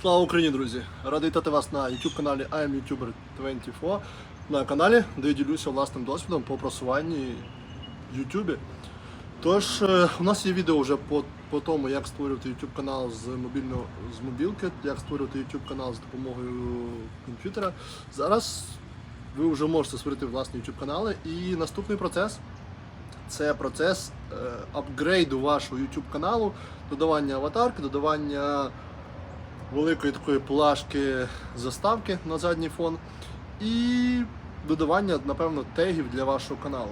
Слава Україні, друзі! Радий вітати вас на YouTube каналі I'm YouTuber 24 на каналі, де я ділюся власним досвідом по просуванні в YouTube. Тож, е, у нас є відео вже по, по тому, як створювати YouTube канал з мобільного з мобілки, як створювати YouTube канал з допомогою комп'ютера. Зараз ви вже можете створити власні YouTube канали. І наступний процес це процес е, апгрейду вашого YouTube каналу, додавання аватарки, додавання великої такої плашки заставки на задній фон і додавання, напевно, тегів для вашого каналу.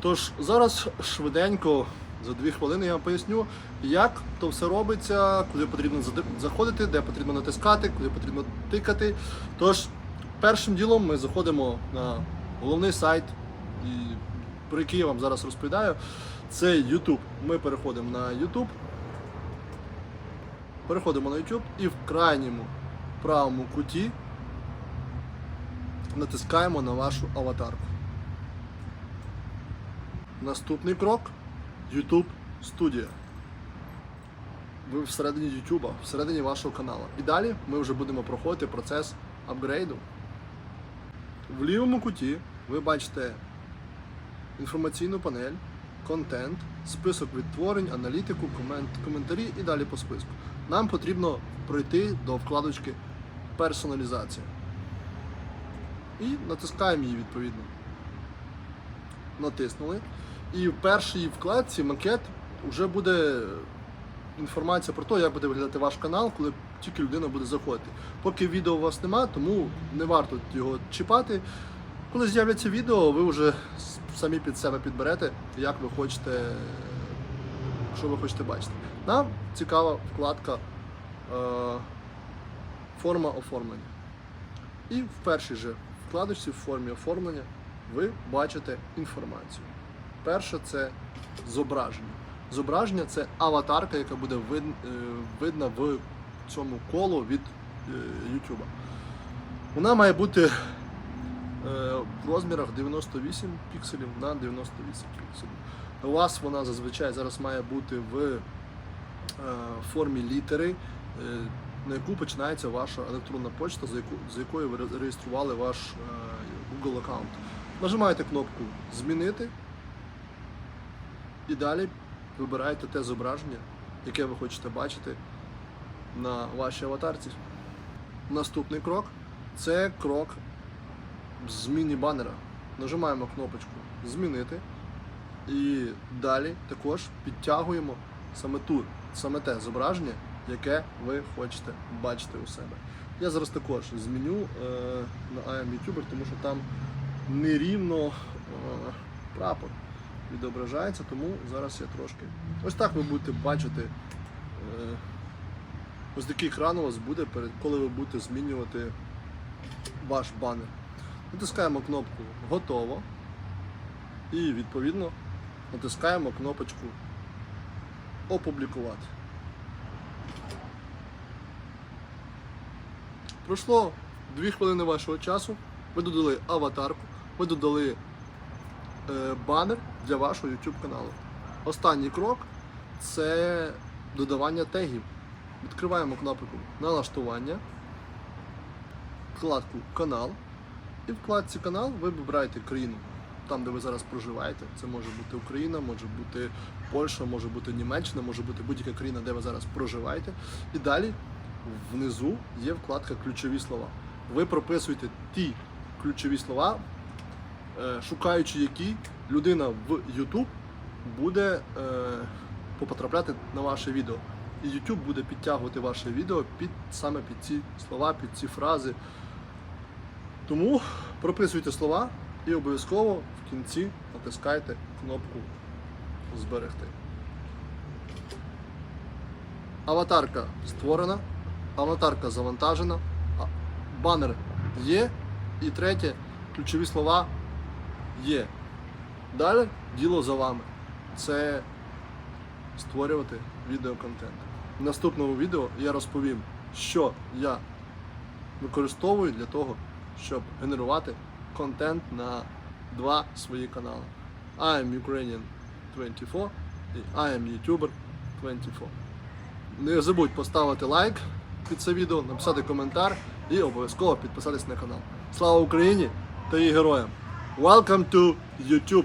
Тож зараз швиденько, за дві хвилини я вам поясню, як то все робиться, куди потрібно заходити, де потрібно натискати, куди потрібно тикати. Тож, першим ділом ми заходимо на головний сайт, про який я вам зараз розповідаю. Це YouTube. Ми переходимо на YouTube. Переходимо на YouTube і в крайньому правому куті натискаємо на вашу аватарку. Наступний крок YouTube Studio. Ви всередині YouTube, всередині вашого каналу. І далі ми вже будемо проходити процес апгрейду. В лівому куті ви бачите інформаційну панель, контент, список відтворень, аналітику, комент, коментарі і далі по списку. Нам потрібно пройти до вкладочки персоналізація. І натискаємо її відповідно. Натиснули. І в першій вкладці макет вже буде інформація про те, як буде виглядати ваш канал, коли тільки людина буде заходити. Поки відео у вас нема, тому не варто його чіпати. Коли з'являться відео, ви вже самі під себе підберете, як ви хочете, що ви хочете бачити. Нам цікава вкладка е, форма оформлення. І в першій же вкладочці в формі оформлення ви бачите інформацію. Перше це зображення. Зображення це аватарка, яка буде вид, е, видна в цьому колу від е, YouTube. Вона має бути в розмірах 98 пікселів на 98 пікселів. У вас вона зазвичай зараз має бути в е, формі літери, е, на яку починається ваша електронна почта, за, якою ви реєстрували ваш е, Google аккаунт. Нажимаєте кнопку Змінити і далі вибираєте те зображення, яке ви хочете бачити на вашій аватарці. Наступний крок це крок зміни банера. Нажимаємо кнопочку Змінити і далі також підтягуємо саме ту, саме те зображення, яке ви хочете бачити у себе. Я зараз також зміню е, на IM YouTuber, тому що там нерівно е, прапор відображається, тому зараз я трошки. Ось так ви будете бачити. Е, ось такий екран у вас буде, коли ви будете змінювати ваш банер. Натискаємо кнопку Готово і відповідно натискаємо кнопочку Опублікувати. Пройшло 2 хвилини вашого часу. Ви додали аватарку, ви додали е, банер для вашого YouTube каналу. Останній крок це додавання тегів. Відкриваємо кнопку налаштування, вкладку канал. І в вкладці канал ви вибираєте країну, там де ви зараз проживаєте. Це може бути Україна, може бути Польща, може бути Німеччина, може бути будь-яка країна, де ви зараз проживаєте. І далі внизу є вкладка Ключові слова. Ви прописуєте ті ключові слова, е, шукаючи які людина в YouTube буде е, потрапляти на ваше відео. І YouTube буде підтягувати ваше відео під саме під ці слова, під ці фрази. Тому прописуйте слова і обов'язково в кінці натискайте кнопку Зберегти. Аватарка створена, аватарка завантажена, банер є. І третє, ключові слова є. Далі діло за вами. Це створювати відеоконтент. В наступному відео я розповім, що я використовую для того, щоб генерувати контент на два свої канали. I am Ukrainian 24 і I am YouTuber 24. Не забудь поставити лайк, під це відео, написати коментар і обов'язково підписатись на канал. Слава Україні та її героям! Welcome to YouTube!